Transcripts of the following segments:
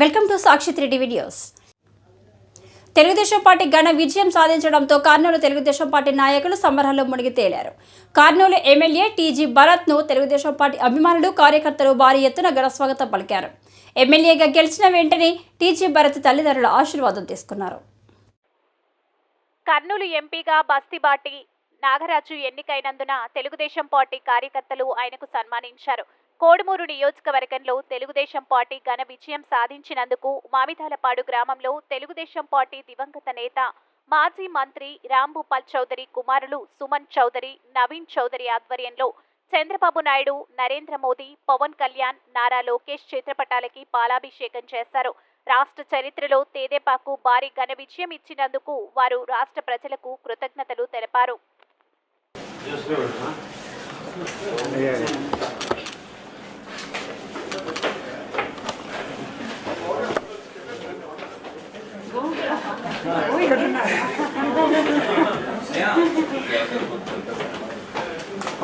Welcome to Sakshi three videos Telugudesam party ఘన విజయం సాధించడంతో కర్నూలు తెలుగుదేశం పార్టీ నాయకులు సంబరాల్లో మునిగి తేలారు. కర్నూలు ఎమ్మెల్యే టీజీ భరత్ను తెలుగుదేశం పార్టీ అభిమానులు కార్యకర్తలు భారీ ఎత్తున ఘనస్వాగతం పలికారు. ఎమ్మెల్యేగా గెలిచిన వెంటనే టీజీ భరత్ తల్లిదండ్రుల ఆశీర్వాదం తీసుకున్నారు. కర్నూలు ఎంపీగా బస్తిబాటి నాగరాజు ఎన్నికైనందున తెలుగుదేశం పార్టీ కార్యకర్తలు ఆయనకు సన్మానించారు. కోడుమూరు నియోజకవర్గంలో తెలుగుదేశం పార్టీ ఘన విజయం సాధించినందుకు మామిదాలపాడు గ్రామంలో తెలుగుదేశం పార్టీ దివంగత నేత మాజీ మంత్రి రాంభూపాల్ చౌదరి కుమారులు సుమన్ చౌదరి నవీన్ చౌదరి ఆధ్వర్యంలో చంద్రబాబు నాయుడు నరేంద్ర మోదీ పవన్ కళ్యాణ్ నారా లోకేష్ చిత్రపటాలకి పాలాభిషేకం చేశారు. రాష్ట్ర చరిత్రలో తేదేపాకు భారీ ఘన విజయం ఇచ్చినందుకు వారు రాష్ట్ర ప్రజలకు కృతజ్ఞతలు తెలిపారు.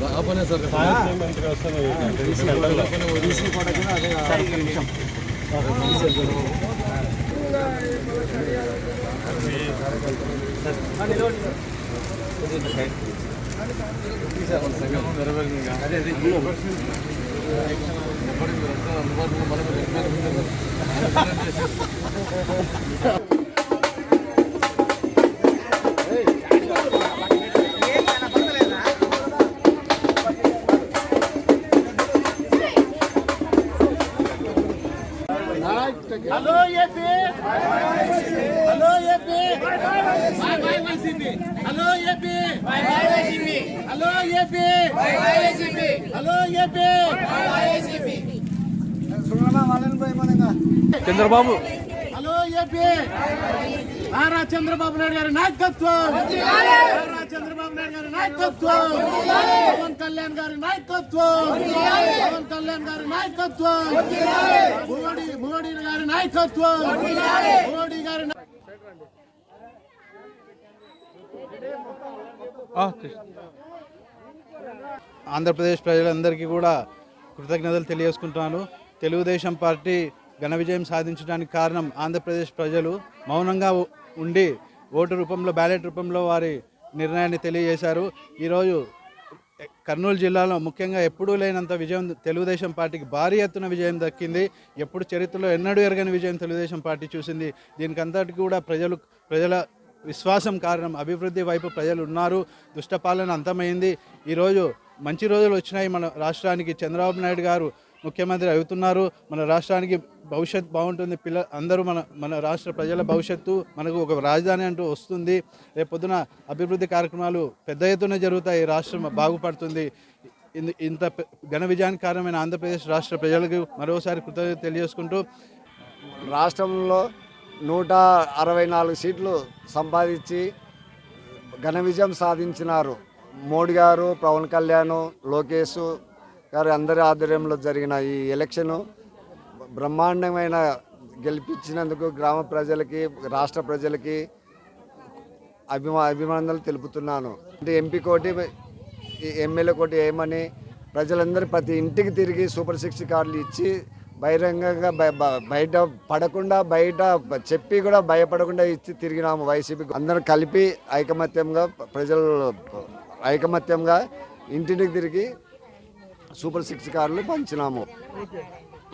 ఉండండి sir ready సంతోషపడతాం hello AP. Hello AP. Hello AP. Hello AP. Hello AP. Chandrababu. Hello AP. Nara Chandrababu Naidu గారి నాయకత్వం. చంద్రబాబు నాయుడు గారి నాయకత్వం. పవన్ కళ్యాణ్ గారి నాయకత్వం. పవన్ కళ్యాణ్ గారి నాయకత్వం. మోడీ మోడీ గారి నాయకత్వం. మోడీ గారి ఆంధ్రప్రదేశ్ ప్రజలందరికీ కూడా కృతజ్ఞతలు తెలియజేసుకుంటున్నాను. తెలుగుదేశం పార్టీ ఘన విజయం సాధించడానికి కారణం ఆంధ్రప్రదేశ్ ప్రజలు మౌనంగా ఉండి ఓటు రూపంలో బ్యాలెట్ రూపంలో వారి నిర్ణయాన్ని తెలియజేశారు. ఈరోజు కర్నూలు జిల్లాలో ముఖ్యంగా ఎప్పుడూ లేనంత విజయం తెలుగుదేశం పార్టీకి భారీ ఎత్తున విజయం దక్కింది. ఎప్పుడు చరిత్రలో ఎన్నడూ ఎరగని విజయం తెలుగుదేశం పార్టీ చూసింది. దీనికంతటి కూడా ప్రజలు ప్రజల విశ్వాసం కారణం అభివృద్ధి వైపు ప్రజలు ఉన్నారు దుష్టపాలన అంతమైంది. ఈరోజు మంచి రోజులు వచ్చినాయి మన రాష్ట్రానికి. చంద్రబాబు నాయుడు గారు ముఖ్యమంత్రి అవుతున్నారు. మన రాష్ట్రానికి భవిష్యత్ బాగుంటుంది. పిల్ల అందరూ మన మన రాష్ట్ర ప్రజల భవిష్యత్తు మనకు ఒక రాజధాని అంటూ వస్తుంది. రేపు పొద్దున అభివృద్ధి కార్యక్రమాలు పెద్ద ఎత్తున జరుగుతాయి. రాష్ట్రం బాగుపడుతుంది. ఇంత ఘన విజయానికి కారణమైన ఆంధ్రప్రదేశ్ రాష్ట్ర ప్రజలకు మరోసారి కృతజ్ఞత తెలియజేసుకుంటూ రాష్ట్రంలో నూట అరవై నాలుగు సీట్లు సంపాదించి ఘన విజయం సాధించినారు. మోడీ గారు పవన్ కళ్యాణ్ లోకేష్ గారు అందరి ఆధ్వర్యంలో జరిగిన ఈ ఎలక్షన్ బ్రహ్మాండమైన గెలిపించినందుకు గ్రామ ప్రజలకి రాష్ట్ర ప్రజలకి అభిమా అభిమానాలు తెలుపుతున్నాను. అంటే ఎంపీ కోటి ఈ ఎమ్మెల్యే కోటి ఏమని ప్రజలందరూ ప్రతి ఇంటికి తిరిగి సూపర్ సిక్స్ కార్డులు ఇచ్చి బహిరంగంగా బ- బయట పడకుండా బయట చెప్పి కూడా భయపడకుండా ఇచ్చి తిరిగినాము వైసీపీ. అందరం కలిపి ఐకమత్యంగా ప్రజలు ఐకమత్యంగా ఇంటింటికి తిరిగి సూపర్ సిక్స్ కార్లు పంచినాము.